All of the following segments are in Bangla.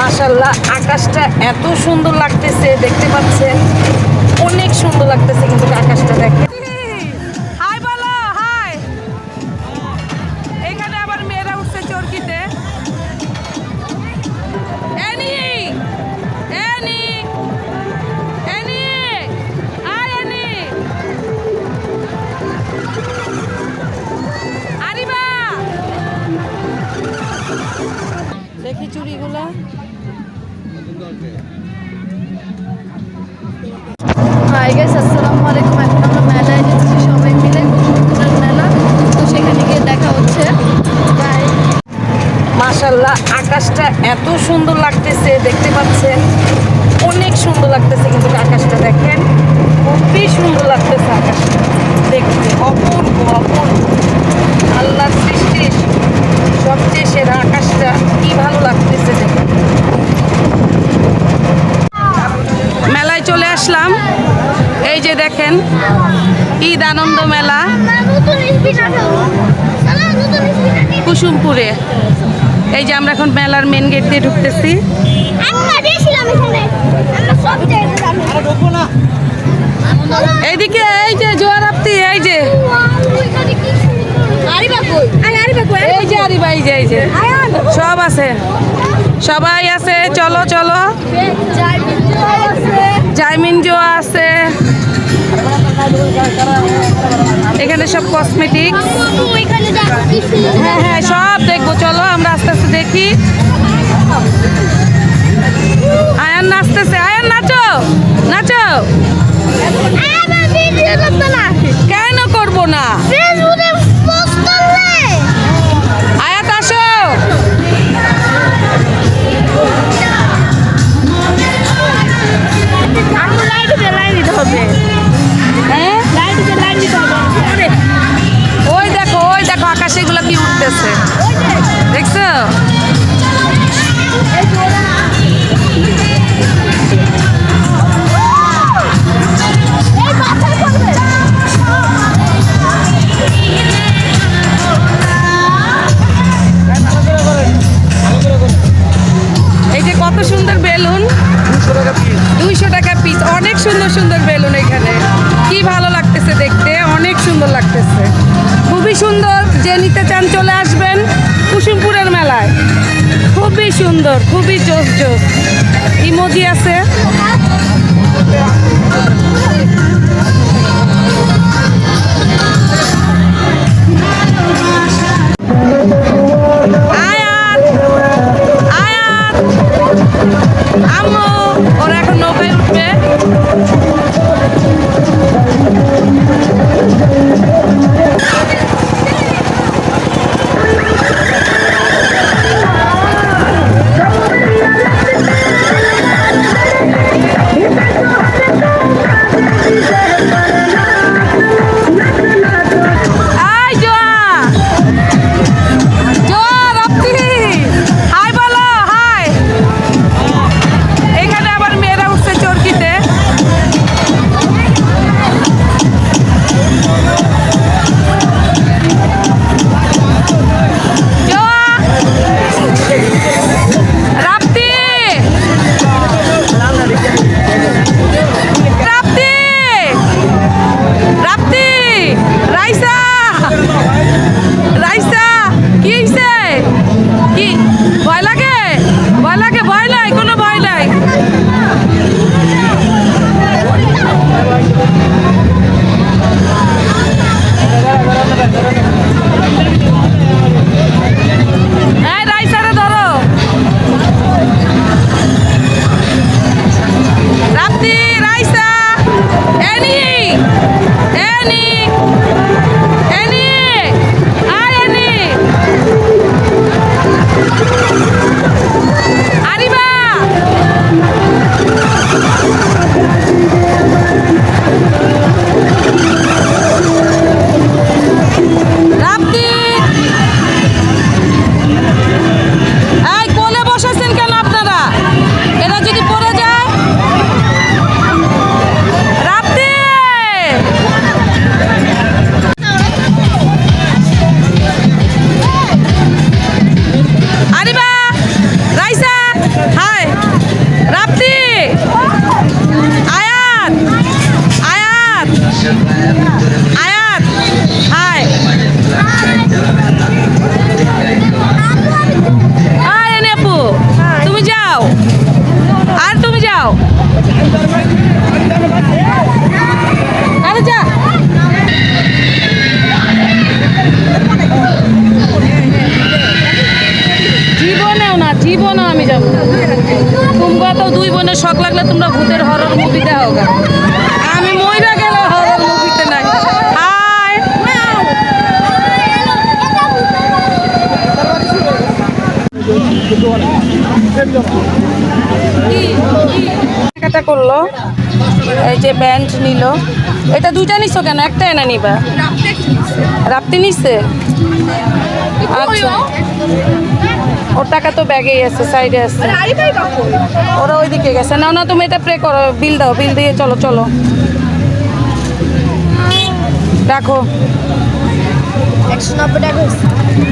মাশাল্লাহ আকাশটা এত সুন্দর লাগতেছে দেখতে পাচ্ছেন? অনেক সুন্দর লাগতেছে কিন্তু আকাশটা দেখে হাই বলো হাই। এখানে আবার মেয়েরা উঠছে চরকিতে। দেখি চুড়িগুলা। হাই গাইস আসসালামু আলাইকুম। এখন আমরা মেলায় যাচ্ছি সবাই মিলে কুসুমপুরের মেলা। তো সেখানে গিয়ে দেখা হচ্ছে। মাশাল্লাহ আকাশটা এত সুন্দর লাগতেছে দেখতে পাচ্ছেন? অনেক সুন্দর লাগতেছে কিন্তু আকাশটা দেখেন। খুবই সুন্দর লাগতেছে আকাশটা। দেখতে অপূর্ব অপূর্ব। আল্লাহর সৃষ্টি সবচেয়ে সেরা আকাশটা। দেখেন ঈদ আনন্দ মেলা। কুসুমপুরে। এই যে আমরা এখন মেলার মেন গেট দিয়ে ঢুকতেছি। এইদিকে এই যে জোয়ার আপতি এই যে। এই যে আরিবা এই যে এই যে। সব আছে। সবাই আছে চলো চলো। জাইমিন জোয়া আছে। এখানে সব কসমেটিক হ্যাঁ হ্যাঁ সব দেখব চলো আমরা আস্তে আস্তে দেখি। দুইশো টাকা পিস অনেক সুন্দর সুন্দর বেলুন এখানে। কি ভালো লাগতেছে দেখতে। অনেক সুন্দর লাগতেছে। খুবই সুন্দর। সুন্দর খুবই জোস জোস। ইমোজি আছে Aisa! কেনাকাটা এই যে ব্যান্ড নিল। এটা দুইটা নিছো কেন? একটা এনে নিবা। রাপ্তি নিচ্ছে আচ্ছা। ওর টাকা তো ব্যাগেই আছে সাইডে আছে। ওরা ওইদিকে গেছে। না না, তুমি এটা প্রে করো বিল দাও বিল দিয়ে চলো চলো। রাখো একশো নব্বই টাকা হয়েছে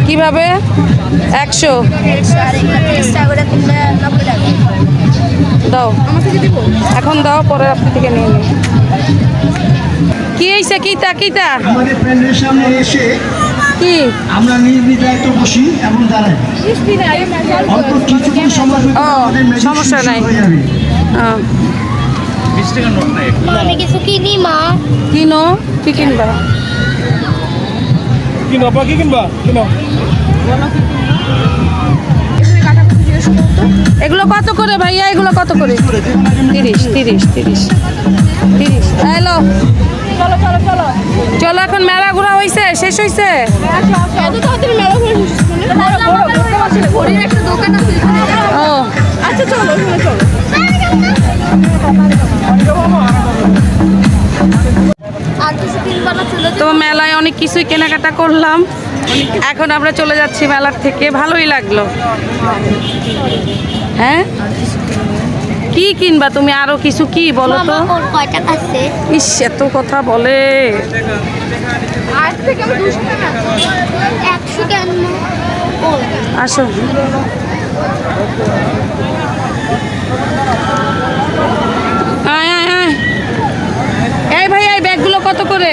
কীভাবে? একশো। দাও। এখন দাও পরে আপনি থেকে নিয়ে নিন কি হয়েছে? কিতা কিতা? আমাদের প্যান্ডেলের সামনে এসে কি? আমরা নির্বিধায়িত বসি এবং দাঁড়াই। অল্প কিছুক্ষণ সময় ভিতরে ও, আমাদের ম্যাজিক সমস্যা নাই। আমি কিছু কিনি মা। কিনো? কি কিনবা? কিনো বা কি কিনবা? কিনো। এগুলো কত করে ভাইয়া? এগুলো কত করে? তিরিশ তিরিশ তিরিশ। তিরিশ। হ্যালো চলো চলো চলো চলো এখন মেলা ঘোরা হয়েছে শেষ হয়েছে এত তাড়াতাড়ি মেলা ঘুরে ঘড়ির একটা দোকান আছে ও। আচ্ছা চলো চলো। মেলায় অনেক কিছুই কেনাকাটা করলাম। এখন আমরা চলে যাচ্ছি মেলার থেকে। ভালোই লাগল। হ্যাঁ? কি কিনবা তুমি? আরও কিছু কি বলো তো? টাকা ইস এত কথা বলে। টাকা আসো। আয় আয় আয়। এই ভাই এই ব্যাগগুলো কত করে?